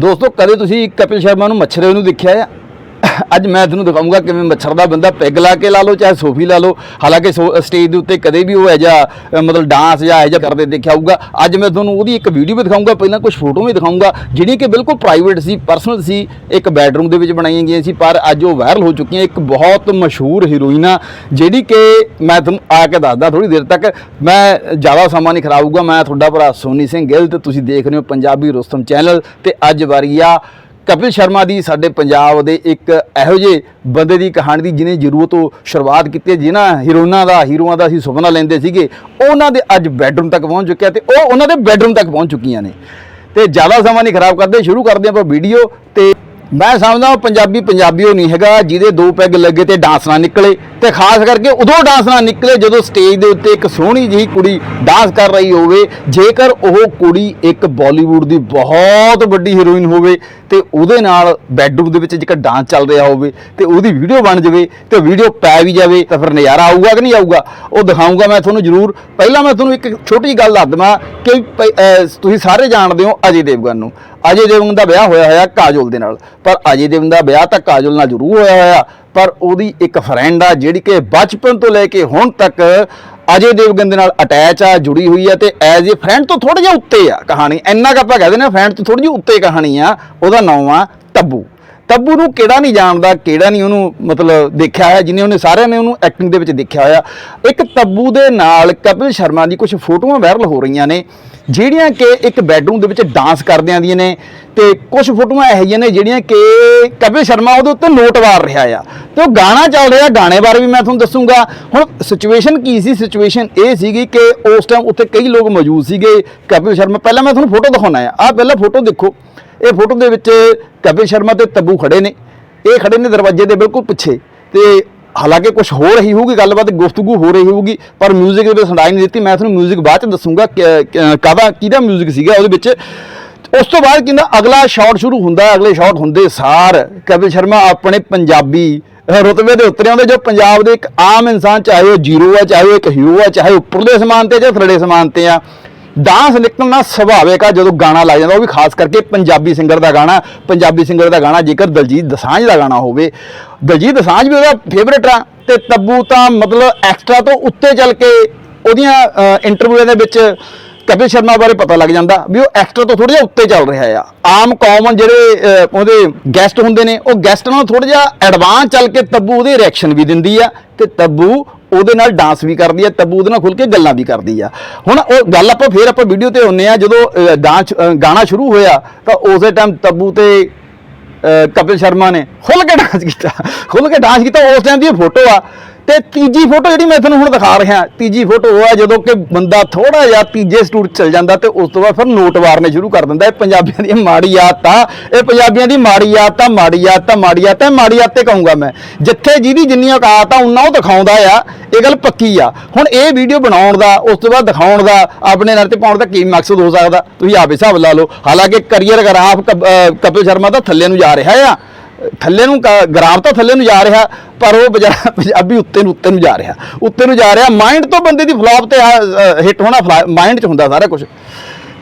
ਦੋਸਤੋ ਕਦੇ ਤੁਸੀਂ ਕਪਿਲ ਸ਼ਰਮਾ ਨੂੰ ਮੱਛਰੇ ਨੂੰ ਦੇਖਿਆ ਆ? ਅੱਜ ਮੈਂ ਤੁਹਾਨੂੰ ਦਿਖਾਉਂਗਾ ਕਿਵੇਂ ਮੱਛਰ ਦਾ ਬੰਦਾ ਪੈਗ ਲਾ ਕੇ ਲਾ ਲਓ, ਚਾਹੇ ਸੋਫੀ ਲਾ ਲਓ। ਹਾਲਾਂਕਿ ਸਟੇਜ ਦੇ ਉੱਤੇ ਕਦੇ ਵੀ ਉਹ ਹੈ ਜਾਂ ਮਤਲਬ ਡਾਂਸ ਜਾਂ ਇਹ ਜਾਂ ਕਰਦੇ ਦੇਖਿਆ ਹੋਊਗਾ। ਅੱਜ ਮੈਂ ਤੁਹਾਨੂੰ ਉਹਦੀ ਇੱਕ ਵੀਡੀਓ ਵੀ ਦਿਖਾਉਂਗਾ, ਪਹਿਲਾਂ ਕੁਝ ਫੋਟੋ ਵੀ ਦਿਖਾਉਂਗਾ ਜਿਹੜੀ ਕਿ ਬਿਲਕੁਲ ਪ੍ਰਾਈਵੇਟ ਸੀ ਪਰਸਨਲ ਸੀ, ਇੱਕ ਬੈਡਰੂਮ ਦੇ ਵਿੱਚ ਬਣਾਈਆਂ ਗਈਆਂ ਸੀ, ਪਰ ਅੱਜ ਉਹ ਵਾਇਰਲ ਹੋ ਚੁੱਕੀਆਂ, ਇੱਕ ਬਹੁਤ ਮਸ਼ਹੂਰ ਹੀਰੋਇਨ ਆ, ਜਿਹੜੀ ਕਿ ਮੈਂ ਤੁਹਾਨੂੰ ਆ ਕੇ ਦੱਸਦਾ ਥੋੜੀ ਦੇਰ ਤੱਕ। ਮੈਂ ਜ਼ਿਆਦਾ ਸਮਾਂ ਨਹੀਂ ਖਰਾਬੂਗਾ ਮੈਂ ਤੁਹਾਡਾ ਭਰਾ ਸੋਨੀ ਸਿੰਘ ਗਿੱਲ ਤੇ ਤੁਸੀਂ ਦੇਖ ਰਹੇ ਹੋ ਪੰਜਾਬੀ ਰੁਸਤਮ ਚੈਨਲ ਤੇ ਅੱਜ ਵਾਰੀ ਆ ਕਪਿਲ ਸ਼ਰਮਾ ਦੀ ਸਾਡੇ ਪੰਜਾਬ ਦੇ ਇੱਕ ਇਹੋ ਜਿਹੇ ਬੰਦੇ ਦੀ ਕਹਾਣੀ ਦੀ ਜਿਹਨੇ ਜ਼ਰੂਰ ਤੋਂ ਸ਼ੁਰੂਆਤ ਕੀਤੀ ਜਿਨ੍ਹਾਂ ਹੀਰੋਇਨਾਂ ਦਾ, ਹੀਰੋਆਂ ਦਾ ਅਸੀਂ ਸੁਪਨਾ ਲੈਂਦੇ ਸੀਗੇ, ਉਹਨਾਂ ਦੇ ਅੱਜ ਬੈੱਡਰੂਮ ਤੱਕ ਪਹੁੰਚ ਚੁੱਕਿਆ ਤੇ ਉਹ ਉਹਨਾਂ ਦੇ ਬੈੱਡਰੂਮ ਤੱਕ ਪਹੁੰਚ ਚੁੱਕੀਆਂ ਨੇ। ਤੇ ਜ਼ਿਆਦਾ ਸਮਾਂ ਨਹੀਂ ਖਰਾਬ ਕਰਦੇ, ਸ਼ੁਰੂ ਕਰਦੇ ਆਪਾਂ ਵੀਡੀਓ ਤੇ ਮੈਂ ਸਮਝਦਾ ਉਹ ਪੰਜਾਬੀ ਪੰਜਾਬੀ ਉਹ ਨਹੀਂ ਹੈਗਾ, ਜਿਹਦੇ ਦੋ ਪੈਗ ਲੱਗੇ ਤੇ ਡਾਂਸ ਨਾ ਨਿਕਲੇ ਤੇ ਖਾਸ ਕਰਕੇ ਉਦੋਂ ਡਾਂਸ ਨਾ ਨਿਕਲੇ ਜਦੋਂ ਸਟੇਜ ਦੇ ਉੱਤੇ ਇੱਕ ਸੋਹਣੀ ਜਿਹੀ ਕੁੜੀ ਡਾਂਸ ਕਰ ਰਹੀ ਹੋਵੇ, ਜੇਕਰ ਉਹ ਕੁੜੀ ਇੱਕ ਬਾਲੀਵੁੱਡ ਦੀ ਬਹੁਤ ਵੱਡੀ ਹੀਰੋਇਨ ਹੋਵੇ ਤੇ ਉਹਦੇ ਨਾਲ ਬੈੱਡਰੂਮ ਦੇ ਵਿੱਚ ਜੇਕਰ ਡਾਂਸ ਚੱਲ ਰਿਹਾ ਹੋਵੇ ਤੇ ਉਹਦੀ ਵੀਡੀਓ ਬਣ ਜਾਵੇ ਤੇ ਵੀਡੀਓ ਪੈ ਵੀ ਜਾਵੇ ਤਾਂ ਫਿਰ ਨਜ਼ਾਰਾ ਆਊਗਾ ਕਿ ਨਹੀਂ ਆਊਗਾ? ਉਹ ਦਿਖਾਊਂਗਾ ਮੈਂ ਤੁਹਾਨੂੰ ਜ਼ਰੂਰ। ਪਹਿਲਾਂ ਮੈਂ ਤੁਹਾਨੂੰ ਇੱਕ ਛੋਟੀ ਜਿਹੀ ਗੱਲ ਦੱਸ ਦਵਾਂ ਕਿ ਪ- ਤੁਸੀਂ ਸਾਰੇ ਜਾਣਦੇ ਹੋ ਅਜੇ ਦੇਵਗਨ ਨੂੰ। ਅਜੇ ਦੇਵਗਨ ਦਾ ਵਿਆਹ ਹੋਇਆ ਹੋਇਆ ਕਾਜੋਲ ਦੇ ਨਾਲ। ਪਰ ਅਜੇ ਦੇਵਗਨ ਦਾ ਵਿਆਹ ਤਾਂ ਕਾਜੋਲ ਨਾਲ ਜ਼ਰੂਰ ਹੋਇਆ ਹੋਇਆ। ਪਰ ਉਹਦੀ ਇੱਕ ਫਰੈਂਡ ਆ ਜਿਹੜੀ ਕਿ ਬਚਪਨ ਤੋਂ ਲੈ ਕੇ ਹੁਣ ਤੱਕ ਅਜੇ ਦੇਵਗਨ ਦੇ ਨਾਲ ਅਟੈਚ ਆ, ਜੁੜੀ ਹੋਈ ਆ ਤੇ ਐਜ਼ ਅ ਫਰੈਂਡ ਤੋਂ ਥੋੜਾ ਜਿਹਾ ਉੱਤੇ ਆ ਕਹਾਣੀ। ਇੰਨਾ ਕੁ ਆਪਾਂ ਕਹਿ ਦਿੰਦੇ ਨੇ ਫਰੈਂਡ ਤੋਂ ਥੋੜੀ ਜਿਹੀ ਉੱਤੇ ਕਹਾਣੀ ਆ, ਉਹਦਾ ਨਾਮ ਆ ਤੱਬੂ। ਤੱਬੂ ਨੂੰ ਕਿਹੜਾ ਨਹੀਂ ਜਾਣਦਾ, ਕਿਹੜਾ ਨਹੀਂ ਉਹਨੂੰ ਮਤਲਬ ਦੇਖਿਆ ਹੋਇਆ, ਜਿਨੇ ਉਹਨੇ ਸਾਰਿਆਂ ਨੇ ਉਹਨੂੰ ਐਕਟਿੰਗ ਦੇ ਵਿੱਚ ਦੇਖਿਆ ਹੋਇਆ। ਇੱਕ ਤੱਬੂ ਦੇ ਨਾਲ ਕਪਿਲ ਸ਼ਰਮਾ ਦੀ ਕੁਝ ਫੋਟੋਆਂ ਵਾਇਰਲ ਹੋ ਰਹੀਆਂ ਨੇ, ਜਿਹੜੀਆਂ ਕਿ ਇੱਕ ਬੈਡਰੂਮ ਦੇ ਵਿੱਚ ਡਾਂਸ ਕਰਦਿਆਂ ਦੀਆਂ ਨੇ ਤੇ ਕੁਝ ਫੋਟੋਆਂ ਇਹੋ ਜਿਹੀਆਂ ਨੇ ਜਿਹੜੀਆਂ ਕਿ ਕਪਿਲ ਸ਼ਰਮਾ ਉਹਦੇ ਉੱਤੇ ਨੋਟ ਵਾਰ ਰਿਹਾ ਆ। ਤੇ ਉਹ ਗਾਣਾ ਚੱਲ ਰਿਹਾ, ਗਾਣੇ ਬਾਰੇ ਵੀ ਮੈਂ ਤੁਹਾਨੂੰ ਦੱਸੂਗਾ। ਹੁਣ ਸਿਚੁਏਸ਼ਨ ਕੀ ਸੀ? ਸਿਚੁਏਸ਼ਨ ਇਹ ਸੀਗੀ ਕਿ ਉਸ ਟਾਈਮ ਉੱਥੇ ਕਈ ਲੋਕ ਮੌਜੂਦ ਸੀਗੇ ਕਪਿਲ ਸ਼ਰਮਾ। ਪਹਿਲਾਂ ਮੈਂ ਤੁਹਾਨੂੰ ਫੋਟੋ ਦਿਖਾਉਣਾ ਆ। ਆਹ ਪਹਿਲਾਂ ਫੋਟੋ ਦੇਖੋ। ਇਹ ਫੋਟੋ ਦੇ ਵਿੱਚ ਕਪਿਲ ਸ਼ਰਮਾ ਤੇ ਤੱਬੂ ਖੜੇ ਨੇ ਇਹ ਖੜੇ ਨੇ ਦਰਵਾਜ਼ੇ ਦੇ ਬਿਲਕੁਲ ਪਿੱਛੇ ਤੇ ਹਾਲਾਂਕਿ ਕੁਝ ਹੋ ਰਹੀ ਹੋਊਗੀ ਗੱਲਬਾਤ ਗੁਫ਼ਤਗੂ ਹੋ ਰਹੀ ਹੋਊਗੀ ਪਰ 뮤직 ਦੇ ਵਿੱਚ ਸੁਣਾਈ ਨਹੀਂ ਦਿੱਤੀ ਮੈਂ ਤੁਹਾਨੂੰ 뮤직 ਬਾਅਦ ਚ ਦੱਸੂਗਾ ਕਿ- ਕਿ- ਕਾਹਦਾ ਕਿਹਦਾ 뮤직 ਸੀਗਾ ਉਹਦੇ ਵਿੱਚ ਉਸ ਤੋਂ ਬਾਅਦ ਕਹਿੰਦਾ ਅਗਲਾ ਸ਼ਾਟ ਸ਼ੁਰੂ ਹੁੰਦਾ ਹੈ, ਅਗਲੇ ਸ਼ਾਟ ਹੁੰਦੇ ਸਾਰ ਕਪਿਲ ਸ਼ਰਮਾ ਆਪਣੇ ਪੰਜਾਬੀ ਅਹ, ਰੁਤਬੇ ਦੇ ਉੱਤਰੇ ਆਉਂਦੇ ਜੋ ਪੰਜਾਬ ਦੇ ਇੱਕ ਆਮ ਇਨਸਾਨ ਚਾਹੇ ਉਹ ਜ਼ੀਰੋ ਆ ਚਾਹੇ ਉਹ ਇੱਕ ਹੀਰੋ ਆ ਚਾਹੇ ਉੱਪਰਲੇ ਸਮਾਨ ਤੇ ਜਾਂ ਥੱਲੇ ਸਮਾਨ ਤੇ ਆ ਡਾਂਸ ਨਿਕਲਣਾ ਸੁਭਾਵਿਕ ਆ, ਜਦੋਂ ਗਾਣਾ ਲੱਗ ਜਾਂਦਾ, ਉਹ ਵੀ ਖਾਸ ਕਰਕੇ ਪੰਜਾਬੀ ਸਿੰਗਰ ਦਾ ਗਾਣਾ, ਪੰਜਾਬੀ ਸਿੰਗਰ ਦਾ ਗਾਣਾ, ਜੇਕਰ ਦਲਜੀਤ ਦਸਾਂਝ ਦਾ ਗਾਣਾ ਹੋਵੇ। ਦਲਜੀਤ ਦਸਾਂਝ ਵੀ ਉਹਦਾ ਫੇਵਰੇਟ ਆ, ਤੇ ਤੱਬੂ ਤਾਂ ਮਤਲਬ ਐਕਸਟਰਾ ਤੋਂ ਉੱਤੇ ਚੱਲ ਕੇ ਉਹਦੀਆਂ ਇੰਟਰਵਿਊਆਂ ਦੇ ਵਿੱਚ ਕਪਿਲ ਸ਼ਰਮਾ ਬਾਰੇ ਪਤਾ ਲੱਗ ਜਾਂਦਾ ਵੀ ਉਹ ਐਕਟਰ ਤੋਂ ਥੋੜਾ ਜਿਹਾ ਉੱਤੇ ਚੱਲ ਰਿਹਾ ਆ। ਆਮ ਕਾਮਨ ਜਿਹੜੇ ਉਹਦੇ ਗੈਸਟ ਹੁੰਦੇ ਨੇ, ਉਹ ਗੈਸਟ ਨਾਲੋਂ ਥੋੜਾ ਜਿਹਾ ਐਡਵਾਂਸ ਚੱਲ ਕੇ ਤੱਬੂ ਉਹਦੇ ਰਿਐਕਸ਼ਨ ਵੀ ਦਿੰਦੀ ਆ ਤੇ ਤੱਬੂ ਉਹਦੇ ਨਾਲ ਡਾਂਸ ਵੀ ਕਰਦੀ ਆ, ਤੱਬੂ ਉਹਦੇ ਨਾਲ ਖੁੱਲ ਕੇ ਗੱਲਾਂ ਵੀ ਕਰਦੀ ਆ। ਹੁਣ ਉਹ ਗੱਲ ਆਪਾਂ ਫੇਰ ਆਪਾਂ ਵੀਡੀਓ ਤੇ ਆਉਂਦੇ ਆ ਜਦੋਂ ਡਾਂਸ ਗਾਣਾ ਸ਼ੁਰੂ ਹੋਇਆ, ਤਾਂ ਉਸੇ ਟਾਈਮ ਤੱਬੂ ਤੇ ਕਪਿਲ ਸ਼ਰਮਾ ਨੇ ਖੁੱਲ ਕੇ ਡਾਂਸ ਕੀਤਾ। ਖੁੱਲ ਕੇ ਡਾਂਸ ਕੀਤਾ, ਉਸ ਟਾਈਮ ਦੀ ਫੋਟੋ ਆ। ਤੇ ਤੀਜੀ ਫੋਟੋ ਜਿਹੜੀ ਮੈਂ ਤੁਹਾਨੂੰ ਹੁਣ ਦਿਖਾ ਰਿਹਾ, ਤੀਜੀ ਫੋਟੋ ਉਹ ਆ ਜਦੋਂ ਕਿ ਬੰਦਾ ਥੋੜਾ ਜਿਹਾ ਤੀਜੇ ਸਟੂਡ ਚਲ ਜਾਂਦਾ ਤੇ ਉਸ ਤੋਂ ਬਾਅਦ ਫਿਰ ਨੋਟ ਵਾਰਨੇ ਸ਼ੁਰੂ ਕਰ ਦਿੰਦਾ, ਇਹ ਪੰਜਾਬੀਆਂ ਦੀ ਮਾੜੀ ਆਦਤ ਆ ਇਹ ਪੰਜਾਬੀਆਂ ਦੀ ਮਾੜੀ ਆਦਤ ਆ ਮਾੜੀ ਆਦਤ ਆ ਮਾੜੀ ਆਦਤ ਆ ਮਾੜੀ ਆਦਤ ਤੇ ਕਹੂੰਗਾ ਮੈਂ, ਜਿੱਥੇ ਜਿਹਦੀ ਜਿੰਨੀ ਔਕਾਤ ਆ ਉਹਨਾਂ ਉਹ ਦਿਖਾਉਂਦਾ ਆ, ਇਹ ਗੱਲ ਪੱਕੀ ਆ। ਹੁਣ ਇਹ ਵੀਡੀਓ ਬਣਾਉਣ ਦਾ, ਉਸ ਤੋਂ ਬਾਅਦ ਦਿਖਾਉਣ ਦਾ, ਆਪਣੇ ਨਾਲ ਤੇ ਪਾਉਣ ਦਾ ਕੀ ਮਕਸਦ ਹੋ ਸਕਦਾ? ਤੁਸੀਂ ਆਪ ਹਿਸਾਬ ਲਾ ਲਓ। ਹਾਲਾਂਕਿ ਕਰੀਅਰ ਗ੍ਰਾਫ ਕਪ- ਕਪਿਲ ਸ਼ਰਮਾ ਤਾਂ ਥੱਲੇ ਨੂੰ ਜਾ ਰਿਹਾ ਆ। ਥੱਲੇ ਨੂੰ ਕ- ਤਾਂ ਥੱਲੇ ਨੂੰ ਜਾ ਰਿਹਾ, ਪਰ ਉਹ ਪੰਜਾਬੀ ਉੱਤੇ ਨੂੰ ਉੱਤੇ ਨੂੰ ਜਾ ਰਿਹਾ। ਉੱਤੇ ਨੂੰ ਜਾ ਰਿਹਾ ਮਾਈਂਡ ਤੋਂ ਬੰਦੇ ਦੀ ਫਲॉप ਤੇ ਹਿੱਟ ਹੋਣਾ ਮਾਈਂਡ 'ਚ ਹੁੰਦਾ ਸਾਰਾ ਕੁਝ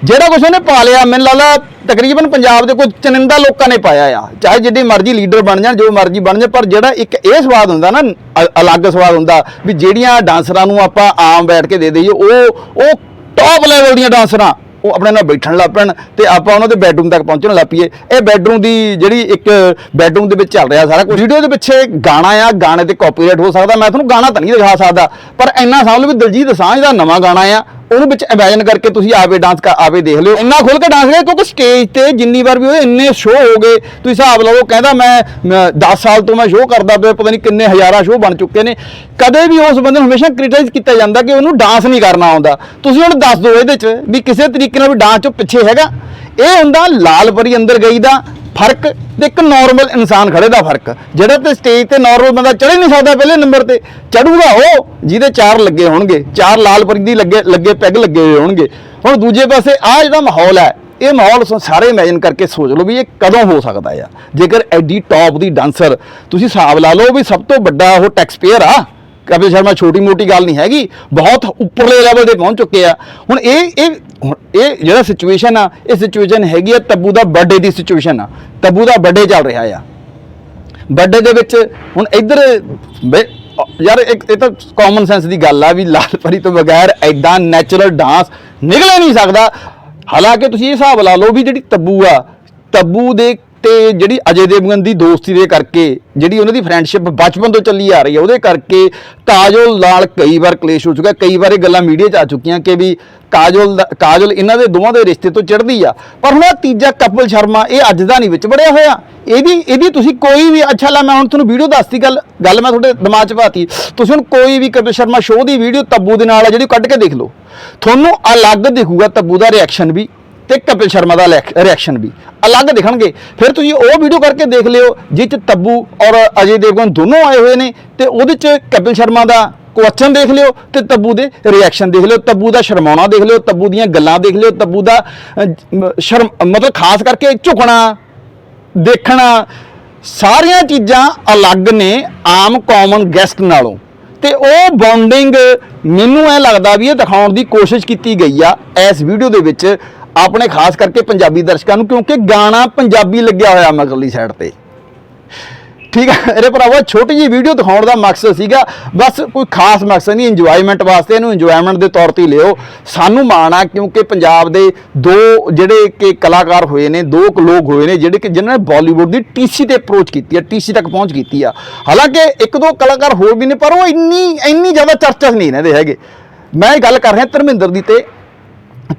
ਜਿਹੜਾ ਕੁਝ ਉਹਨੇ ਪਾ ਲਿਆ, ਮੈਨੂੰ ਲੱਗਦਾ ਤਕਰੀਬਨ ਪੰਜਾਬ ਦੇ ਕੋਈ ਚਨਿੰਦਾ ਲੋਕਾਂ ਨੇ ਪਾਇਆ ਆ। ਚਾਹੇ ਜਿੱਡੀ ਮਰਜ਼ੀ ਲੀਡਰ ਬਣ ਜਾਣ, ਜੋ ਮਰਜ਼ੀ ਬਣ ਜਾਣ, ਪਰ ਜਿਹੜਾ ਇੱਕ ਇਹ ਸਵਾਦ ਹੁੰਦਾ ਨਾ, ਅ- ਅਲੱਗ ਸਵਾਦ ਹੁੰਦਾ ਵੀ ਜਿਹੜੀਆਂ ਡਾਂਸਰਾਂ ਨੂੰ ਆਪਾਂ ਆਮ ਬੈਠ ਕੇ ਦੇ ਦਈਏ, ਉਹ ਉਹ ਟੌਪ ਲੈਵਲ ਦੀਆਂ ਡਾਂਸਰਾਂ ਉਹ ਆਪਣੇ ਨਾਲ ਬੈਠਣ ਲੱਗ ਪੈਣ ਤੇ ਆਪਾਂ ਉਹਨਾਂ ਦੇ ਬੈੱਡਰੂਮ ਤੱਕ ਪਹੁੰਚਣ ਲੱਗ ਪਈਏ। ਇਹ ਬੈੱਡਰੂਮ ਦੀ ਜਿਹੜੀ ਇੱਕ ਬੈੱਡਰੂਮ ਦੇ ਵਿੱਚ ਚੱਲ ਰਿਹਾ ਸਾਰਾ ਕੁਝ ਵੀਡੀਓ ਦੇ ਪਿੱਛੇ ਗਾਣਾ ਆ, ਗਾਣੇ ਤੇ ਕਾਪੀਰਾਈਟ ਹੋ ਸਕਦਾ, ਮੈਂ ਤੁਹਾਨੂੰ ਗਾਣਾ ਤਾਂ ਨਹੀਂ ਦਿਖਾ ਸਕਦਾ, ਪਰ ਇੰਨਾ ਸਮਝ ਲਓ ਵੀ ਦਲਜੀਤ ਦਸਾਂਝ ਦਾ ਨਵਾਂ ਗਾਣਾ ਆ ਉਹਨੂੰ ਵਿੱਚ ਇਮੇਜਿਨ ਕਰਕੇ ਤੁਸੀਂ ਆਵੇ ਡਾਂਸ ਕਰ, ਆਪੇ ਦੇਖ ਲਿਓ। ਇੰਨਾ ਖੁੱਲ ਕੇ ਡਾਂਸ ਕਰਿਆ, ਕਿਉਂਕਿ ਸਟੇਜ ਤੇ ਜਿੰਨੀ ਵਾਰ ਵੀ ਹੋਏ, ਇੰਨੇ ਸ਼ੋਅ ਹੋ ਗਏ। ਤੁਸੀਂ ਹਿਸਾਬ ਲਾਓ, ਕਹਿੰਦਾ ਮੈਂ ਮੈਂ 10 ਸਾਲ ਤੋਂ ਮੈਂ ਸ਼ੋਅ ਕਰਦਾ ਪਿਆ, ਪਤਾ ਨਹੀਂ ਕਿੰਨੇ ਹਜ਼ਾਰਾਂ ਸ਼ੋਅ ਬਣ ਚੁੱਕੇ ਨੇ। ਕਦੇ ਵੀ ਉਸ ਬੰਦੇ ਨੂੰ ਹਮੇਸ਼ਾ ਕ੍ਰਿਟਿਸਾਈਜ਼ ਕੀਤਾ ਜਾਂਦਾ ਕਿ ਉਹਨੂੰ ਡਾਂਸ ਨਹੀਂ ਕਰਨਾ ਆਉਂਦਾ। ਤੁਸੀਂ ਹੁਣ ਦੱਸ ਦਿਓ ਇਹਦੇ 'ਚ ਵੀ ਕਿਸੇ ਤਰੀਕੇ ਨਾਲ ਵੀ ਡਾਂਸ 'ਚੋਂ ਪਿੱਛੇ ਹੈਗਾ। ਇਹ ਹੁੰਦਾ ਲਾਲ ਪਰੀ ਅੰਦਰ ਗਈ ਦਾ ਫ਼ਰਕ ਤੇ ਇੱਕ ਨਾਰਮਲ ਇਨਸਾਨ ਖੜੇ ਦਾ ਫ਼ਰਕ। ਜਿਹੜਾ ਤੇ ਸਟੇਜ ਤੇ ਨਾਰਮਲ ਬੰਦਾ ਚੜ੍ਹ ਹੀ ਨਹੀਂ ਸਕਦਾ ਪਹਿਲੇ ਨੰਬਰ ਤੇ। ਚੜੂਗਾ ਉਹ, ਜਿਹਦੇ ਚਾਰ ਲੱਗੇ ਹੋਣਗੇ। ਚਾਰ ਲਾਲ ਪਰੀ ਦੀ ਲੱਗੇ ਲੱਗੇ ਪੈਗ ਲੱਗੇ ਹੋਏ ਹੋਣਗੇ। ਹੁਣ ਦੂਜੇ ਪਾਸੇ ਆ ਜਿਹੜਾ ਮਾਹੌਲ ਹੈ, ਇਹ ਮਾਹੌਲ ਸਾਰੇ ਇਮੇਜਿਨ ਕਰਕੇ ਸੋਚ ਲਓ ਵੀ ਇਹ ਕਦੋਂ ਹੋ ਸਕਦਾ ਆ। ਜੇਕਰ ਐਡੀ ਟੌਪ ਦੀ ਡਾਂਸਰ ਤੁਸੀਂ ਹਿਸਾਬ ਲਾ ਲਓ ਵੀ ਸਭ ਤੋਂ ਵੱਡਾ ਉਹ ਟੈਕਸ ਪੇਅਰ ਆ। ਕਪਿਲ ਸ਼ਰਮਾ ਛੋਟੀ ਮੋਟੀ ਗੱਲ ਨਹੀਂ ਹੈਗੀ, ਬਹੁਤ ਉੱਪਰਲੇ ਲੈਵਲ ਤੇ ਪਹੁੰਚ ਚੁੱਕੇ ਆ। ਹੁਣ ਇਹ ਇਹ, ਹੁਣ ਇਹ ਜਿਹੜਾ ਸਿਚੁਏਸ਼ਨ ਆ, ਇਹ ਸਿਚੁਏਸ਼ਨ ਹੈਗੀ ਆ ਤੱਬੂ ਦਾ ਬਰਥਡੇ ਦੀ ਸਿਚੁਏਸ਼ਨ ਆ। ਤੱਬੂ ਦਾ ਬਰਥਡੇ ਚੱਲ ਰਿਹਾ ਆ। ਬਰਥਡੇ ਦੇ ਵਿੱਚ ਹੁਣ ਇੱਧਰ ਯਾਰ ਇੱਕ, ਇਹ ਤਾਂ ਕਾਮਨ ਸੈਂਸ ਦੀ ਗੱਲ ਆ ਵੀ ਲਾਲ ਪਰੀ ਤੋਂ ਬਗੈਰ ਐਦਾਂ ਨੈਚੁਰਲ ਡਾਂਸ ਨਿਕਲ ਹੀ ਨਹੀਂ ਸਕਦਾ। ਹਾਲਾਂਕਿ ਤੁਸੀਂ ਇਹ ਹਿਸਾਬ ਲਾ ਲਓ ਵੀ ਜਿਹੜੀ ਤੱਬੂ ਆ, ਤੱਬੂ ਦੇ ਤੇ ਜਿਹੜੀ ਅਜੇ ਦੇਵਗਨ ਦੀ ਦੋਸਤੀ ਦੇ ਕਰਕੇ, ਜਿਹੜੀ ਉਹਨਾਂ ਦੀ ਫਰੈਂਡਸ਼ਿਪ ਬਚਪਨ ਤੋਂ ਚੱਲੀ ਆ ਰਹੀ ਹੈ ਉਹਦੇ ਕਰਕੇ ਕਾਜਲ ਨਾਲ ਕਈ ਵਾਰ ਕਲੇਸ਼ ਹੋ ਚੁੱਕਾ ਕਈ ਵਾਰ ਇਹ ਗੱਲਾਂ ਮੀਡੀਆ 'ਚ ਆ ਚੁੱਕੀਆਂ ਕਿ ਵੀ ਕਾਜਲ ਦਾ- ਕਾਜੋਲ ਇਹਨਾਂ ਦੇ ਦੋਵਾਂ ਦੇ ਰਿਸ਼ਤੇ ਤੋਂ ਚੜ੍ਹਦੀ ਆ। ਪਰ ਹੁਣ ਤੀਜਾ ਕਪਲ ਸ਼ਰਮਾ, ਇਹ ਅੱਜ ਦਾ ਨਹੀਂ ਵਿੱਚ ਵੜਿਆ ਹੋਇਆ। ਇਹਦੀ ਇਹਦੀ ਤੁਸੀਂ ਕੋਈ ਵੀ, ਅੱਛਾ ਲਾ ਮੈਂ ਹੁਣ ਤੁਹਾਨੂੰ ਵੀਡੀਓ ਦੱਸਤੀ ਗੱਲ ਗੱਲ ਮੈਂ ਤੁਹਾਡੇ ਦਿਮਾਗ 'ਚ ਪਾਤੀ। ਤੁਸੀਂ ਹੁਣ ਕੋਈ ਵੀ ਕਪਿਲ ਸ਼ਰਮਾ ਸ਼ੋਅ ਦੀ ਵੀਡੀਓ ਤੱਬੂ ਦੇ ਨਾਲ ਆ, ਜਿਹੜੀ ਉਹ ਕੱਢ ਕੇ ਦੇਖ ਲਓ। ਤੁਹਾਨੂੰ ਅਲੱਗ ਦਿਖੂਗਾ ਤੱਬੂ ਦਾ ਰਿਐਕਸ਼ਨ ਵੀ। ਤੇ ਕਪਿਲ ਸ਼ਰਮਾ ਦਾ ਰਿਐਕਸ਼ਨ ਵੀ। ਅਲੱਗ ਦਿਖਣਗੇ। ਫਿਰ ਤੁਸੀਂ ਉਹ ਵੀਡੀਓ ਕਰਕੇ ਦੇਖ ਲਿਓ ਜਿਸ 'ਚ ਤੱਬੂ ਔਰ ਅਜੇ ਦੇਵਗਨ ਦੋਨੋਂ ਆਏ ਹੋਏ ਨੇ, ਤੇ ਉਹਦੇ 'ਚ ਕਪਿਲ ਸ਼ਰਮਾ ਦਾ ਕੁਐਸਚਨ ਦੇਖ ਲਿਓ ਤੇ ਤੱਬੂ ਦੇ ਰਿਐਕਸ਼ਨ ਦੇਖ ਲਿਓ। ਤੱਬੂ ਦਾ ਸ਼ਰਮਾਉਣਾ ਦੇਖ ਲਿਓ, ਤੱਬੂ ਦੀਆਂ ਗੱਲਾਂ ਦੇਖ ਲਿਓ, ਤੱਬੂ ਦਾ ਸ਼ਰਮ ਮਤਲਬ ਖਾਸ ਕਰਕੇ ਝੁਕਣਾ, ਦੇਖਣਾ, ਸਾਰੀਆਂ ਚੀਜ਼ਾਂ ਅਲੱਗ ਨੇ ਆਮ ਕਾਮਨ ਗੈਸਟ ਨਾਲੋਂ। ਤੇ ਉਹ ਬੌਂਡਿੰਗ ਮੈਨੂੰ ਐ ਲੱਗਦਾ ਵੀ ਇਹ ਦਿਖਾਉਣ ਦੀ ਕੋਸ਼ਿਸ਼ ਕੀਤੀ ਗਈ ਆ ਇਸ ਵੀਡੀਓ ਦੇ ਵਿੱਚ। ਆਪਣੇ ਖਾਸ ਕਰਕੇ ਪੰਜਾਬੀ ਦਰਸ਼ਕਾਂ ਨੂੰ, ਕਿਉਂਕਿ ਗਾਣਾ ਪੰਜਾਬੀ ਲੱਗਿਆ ਹੋਇਆ ਮਗਰਲੀ ਸਾਈਡ ਤੇ। ਠੀਕ ਹੈ ਇਹਦੇ ਭਰਾਵਾ, ਛੋਟੀ ਜੀ ਵੀਡੀਓ ਦਿਖਾਉਣ ਦਾ ਮਕਸਦ ਸੀਗਾ, ਬਸ ਕੋਈ ਖਾਸ ਮਕਸਦ ਨਹੀਂ ਇੰਜੋਇਮੈਂਟ ਵਾਸਤੇ ਇਹਨੂੰ ਇੰਜੋਇਮੈਂਟ ਦੇ ਤੌਰ ਤੇ ਲਿਓ। ਸਾਨੂੰ ਮਾਣ ਆ, ਕਿਉਂਕਿ ਪੰਜਾਬ ਦੇ ਦੋ ਜਿਹੜੇ ਕਿ ਕਲਾਕਾਰ ਹੋਏ ਨੇ, ਦੋ ਕੁ ਲੋਕ ਹੋਏ ਨੇ, ਜਿਹੜੇ ਕਿ ਜਿਨ੍ਹਾਂ ਨੇ ਬਾਲੀਵੁੱਡ ਦੀ ਟੀਸੀ ਤੇ ਅਪਰੋਚ ਕੀਤੀ ਆ ਟੀਸੀ ਤੱਕ ਪਹੁੰਚ ਕੀਤੀ ਆ। ਹਾਲਾਂਕਿ ਇੱਕ ਦੋ ਕਲਾਕਾਰ ਹੋਰ ਵੀ ਨੇ, ਪਰ ਉਹ ਇੰਨੀ ਇੰਨੀ ਜ਼ਿਆਦਾ ਚਰਚਾ ਨਹੀਂ ਇਹਨਾਂ ਦੇ ਹੈਗੇ। ਮੈਂ ਇਹ ਗੱਲ ਕਰ ਰਿਹਾ ਧਰਮਿੰਦਰ ਦੀ ਤੇ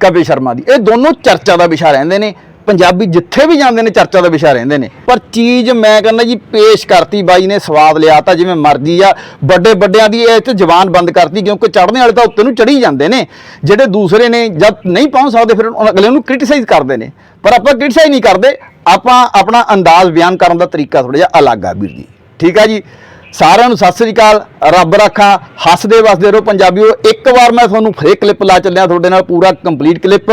ਕਪਿਲ ਸ਼ਰਮਾ ਦੀ। ਇਹ ਦੋਨੋਂ ਚਰਚਾ ਦਾ ਵਿਸ਼ਾ ਰਹਿੰਦੇ ਨੇ। ਪੰਜਾਬੀ ਜਿੱਥੇ ਵੀ ਜਾਂਦੇ ਨੇ ਚਰਚਾ ਦਾ ਵਿਸ਼ਾ ਰਹਿੰਦੇ ਨੇ। ਪਰ ਚੀਜ਼ ਮੈਂ ਕਹਿੰਦਾ ਜੀ, ਪੇਸ਼ ਕਰਤੀ, ਬਾਈ ਨੇ ਸਵਾਦ ਲਿਆ ਤਾਂ ਜਿਵੇਂ ਮਰਜ਼ੀ ਆ। ਵੱਡੇ ਵੱਡਿਆਂ ਦੀ ਇਹ ਤੇ ਜ਼ਬਾਨ ਬੰਦ ਕਰਤੀ, ਕਿਉਂਕਿ ਚੜ੍ਹਨੇ ਵਾਲੇ ਤਾਂ ਉੱਤੇ ਨੂੰ ਚੜੀ ਜਾਂਦੇ ਨੇ। ਜਿਹੜੇ ਦੂਸਰੇ ਨੇ, ਜਦ ਨਹੀਂ ਪਹੁੰਚ ਸਕਦੇ, ਫਿਰ ਅਗਲੇ ਨੂੰ ਕ੍ਰਿਟਿਸਾਈਜ਼ ਕਰਦੇ ਨੇ। ਪਰ ਆਪਾਂ ਕ੍ਰਿਟਿਸਾਈਜ਼ ਨਹੀਂ ਕਰਦੇ। ਆਪਾਂ ਆਪਣਾ ਅੰਦਾਜ਼ ਬਿਆਨ ਕਰਨ ਦਾ ਤਰੀਕਾ ਥੋੜਾ ਜਿਹਾ ਅਲੱਗ ਆ ਵੀਰ ਜੀ। ਠੀਕ ਆ ਜੀ? ਸਾਰਿਆਂ ਨੂੰ ਸਤਿ ਸ੍ਰੀ ਅਕਾਲ, ਰੱਬ ਰੱਖਾ, ਹੱਸਦੇ ਵਸਦੇ ਰਹੋ ਪੰਜਾਬੀਓ। ਇੱਕ ਵਾਰ ਮੈਂ ਤੁਹਾਨੂੰ ਫੇਰ ਕਲਿੱਪ ਲਾ ਚੱਲਿਆ ਤੁਹਾਡੇ ਨਾਲ, ਪੂਰਾ ਕੰਪਲੀਟ ਕਲਿੱਪ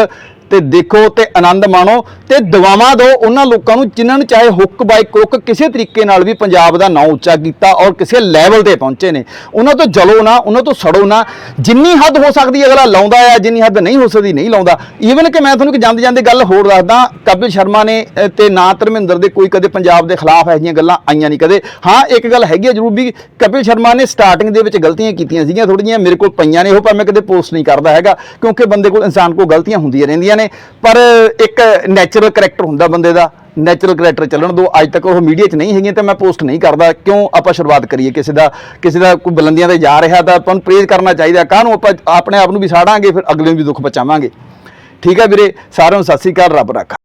ਤੇ ਦੇਖੋ ਤੇ ਆਨੰਦ ਮਾਣੋ ਤੇ ਦੁਆਵਾਂ ਦਿਓ ਉਹਨਾਂ ਲੋਕਾਂ ਨੂੰ ਜਿਨ੍ਹਾਂ ਨੇ ਚਾਹੇ ਹੁੱਕ ਬਾਈ ਕੁੱਕ ਕਿਸੇ ਤਰੀਕੇ ਨਾਲ ਵੀ ਪੰਜਾਬ ਦਾ ਨਾਂ ਉੱਚਾ ਕੀਤਾ ਔਰ ਕਿਸੇ ਲੈਵਲ ਤੇ ਪਹੁੰਚੇ ਨੇ। ਉਹਨਾਂ ਤੋਂ ਜਲੋ ਨਾ ਉਹਨਾਂ ਤੋਂ ਸੜੋ ਨਾ ਜਿੰਨੀ ਹੱਦ ਹੋ ਸਕਦੀ ਅਗਲਾ ਲਾਉਂਦਾ ਆ ਜਿੰਨੀ ਹੱਦ ਨਹੀਂ ਹੋ ਸਕਦੀ ਨਹੀਂ ਲਾਉਂਦਾ। ਈਵਨ ਕਿ ਮੈਂ ਤੁਹਾਨੂੰ ਇੱਕ ਜਾਂਦੇ ਜਾਂਦੇ ਗੱਲ ਹੋਰ ਦੱਸਦਾ ਕਪਿਲ ਸ਼ਰਮਾ ਨੇ ਅਹ, ਤੇ ਨਾ ਧਰਮਿੰਦਰ ਦੇ ਕੋਈ ਕਦੇ ਪੰਜਾਬ ਦੇ ਖਿਲਾਫ ਇਹੋ ਜਿਹੀਆਂ ਗੱਲਾਂ ਆਈਆਂ ਨਹੀਂ ਕਦੇ। ਹਾਂ ਇੱਕ ਗੱਲ ਹੈਗੀ ਹੈ ਜ਼ਰੂਰ ਵੀ ਕਪਿਲ ਸ਼ਰਮਾ ਨੇ ਸਟਾਰਟਿੰਗ ਦੇ ਵਿੱਚ ਗਲਤੀਆਂ ਕੀਤੀਆਂ ਸੀਗੀਆਂ ਥੋੜ੍ਹੀਆਂ ਮੇਰੇ ਕੋਲ ਪਈਆਂ ਨੇ ਉਹ ਪਰ ਮੈਂ ਕਦੇ ਪੋਸਟ ਨਹੀਂ ਕਰਦਾ ਹੈਗਾ ਕਿਉਂਕਿ ਬੰਦੇ ਕੋਲ ਇਨਸਾਨ ਕੋਲ ਗਲਤੀਆਂ ਹੁੰਦੀਆਂ ਰਹਿੰਦੀਆਂ ਨੇ, ਪਰ ਇੱਕ ਨੈਚੁਰਲ ਕਰੈਕਟਰ ਹੁੰਦਾ ਬੰਦੇ ਦਾ ਨੈਚੁਰਲ ਕਰੈਕਟਰ ਚੱਲਣ ਦੋ। ਅੱਜ ਤੱਕ ਉਹ ਮੀਡੀਆ 'ਚ ਨਹੀਂ ਹੈਗੀਆਂ ਤਾਂ ਮੈਂ ਪੋਸਟ ਨਹੀਂ ਕਰਦਾ। ਕਿਉਂ? ਆਪਾਂ ਸ਼ੁਰੂਆਤ ਕਰੀਏ ਕਿਸੇ ਦਾ ਕਿਸੇ ਦਾ ਕੋਈ ਬੁਲੰਦੀਆਂ ਤੇ ਜਾ ਰਿਹਾ ਤਾਂ ਆਪਾਂ ਨੂੰ ਪ੍ਰੇਜ਼ ਕਰਨਾ ਚਾਹੀਦਾ। ਕਾਹਨੂੰ ਆਪਾਂ ਆਪਣੇ ਆਪ ਨੂੰ ਵੀ ਸਾੜਾਂਗੇ, ਫਿਰ ਅਗਲੇ ਨੂੰ ਵੀ ਦੁੱਖ ਪਹੁੰਚਾਵਾਂਗੇ। ਠੀਕ ਹੈ ਵੀਰੇ? ਸਾਰਿਆਂ ਨੂੰ ਸਤਿ ਸ੍ਰੀ ਅਕਾਲ, ਰੱਬ ਰੱਖਾ।